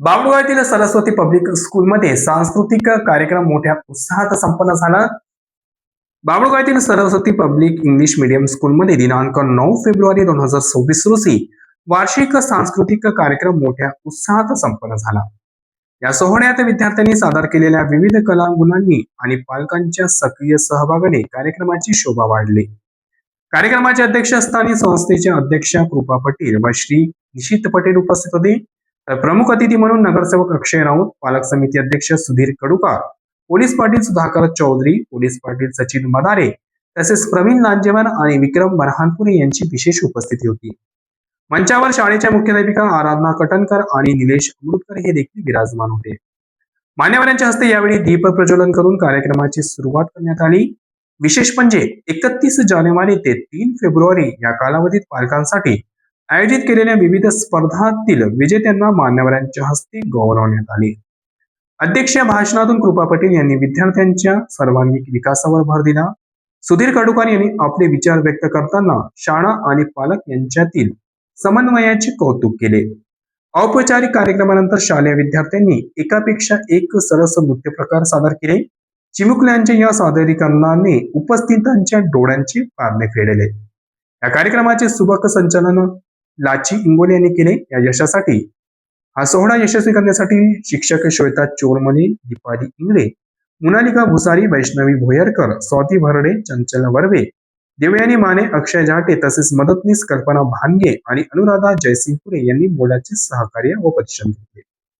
बाबुळगाव येथील सरस्वती पब्लिक स्कूलमध्ये सांस्कृतिक कार्यक्रम मोठ्या उत्साहात संपन्न झाला. बाबुळगाव येथील सरस्वती पब्लिक इंग्लिश मीडियम स्कूलमध्ये दिनांक नऊ फेब्रुवारी दोन हजार सव्वीस रोजी वार्षिक सांस्कृतिक कार्यक्रम मोठ्या उत्साहात संपन्न झाला. या सोहळ्यात विद्यार्थ्यांनी सादर केलेल्या विविध कलागुणांनी आणि पालकांच्या सक्रिय सहभागाने कार्यक्रमाची शोभा वाढली. कार्यक्रमाच्या अध्यक्षस्थानी संस्थेच्या अध्यक्षा कृपा पटेल व श्री निशित पटेल उपस्थित होते. तर प्रमुख अतिथी म्हणून नगरसेवक अक्षय राऊत पालक समिती अध्यक्ष सुधीर कडुकार पोलीस पाटील सुधाकर चौधरी पोलीस पाटील सचिन मदारे तसेच प्रवीण लांजेवार आणि विक्रम बरहानपुरे यांची विशेष उपस्थिती होती. मंचावर शाळेच्या मुख्याध्यापिका आराधना कटनकर आणि निलेश अमृतकर हे देखील विराजमान होते. मान्यवरांच्या हस्ते यावेळी दीप प्रज्वलन करून कार्यक्रमाची सुरुवात करण्यात आली. विशेष म्हणजे एकतीस जानेवारी ते तीन फेब्रुवारी या कालावधीत पालकांसाठी आयोजित केलेल्या विविध स्पर्धातील विजेत्यांना मान्यवरांच्या हस्ते गौरवण्यात आले. अध्यक्ष भाषणातून कृपा पटेल यांनी विद्यार्थ्यांच्या सर्वांगीण विकासावर भर दिला. सुधीर कडुकार यांनी आपले विचार व्यक्त करताना शाळा आणि पालक यांच्यातील समन्वयाचे कौतुक केले. औपचारिक कार्यक्रमानंतर शालेय विद्यार्थ्यांनी एकापेक्षा एक सरस नृत्य प्रकार सादर केले. चिमुकल्यांच्या या सादरीकरणाने उपस्थितांच्या डोळ्यांचे पारणे फेडले. या कार्यक्रमाचे सुबक संचालन लाची इंगोले यांनी केले या यशासाठी. हा सोहळा यशस्वी करण्यासाठी शिक्षक श्वेता चोरमने दीपाली इंगळे मुनालिका भुसारी वैष्णवी भोयरकर स्वाती भरडे चंचल वर्वे देवयानी माने अक्षय जाटे तसेच मदतनीस कल्पना भानगे आणि अनुराधा जयसिंगपुरे यांनी मोलाचे सहकार्य व परिश्रम घेतले.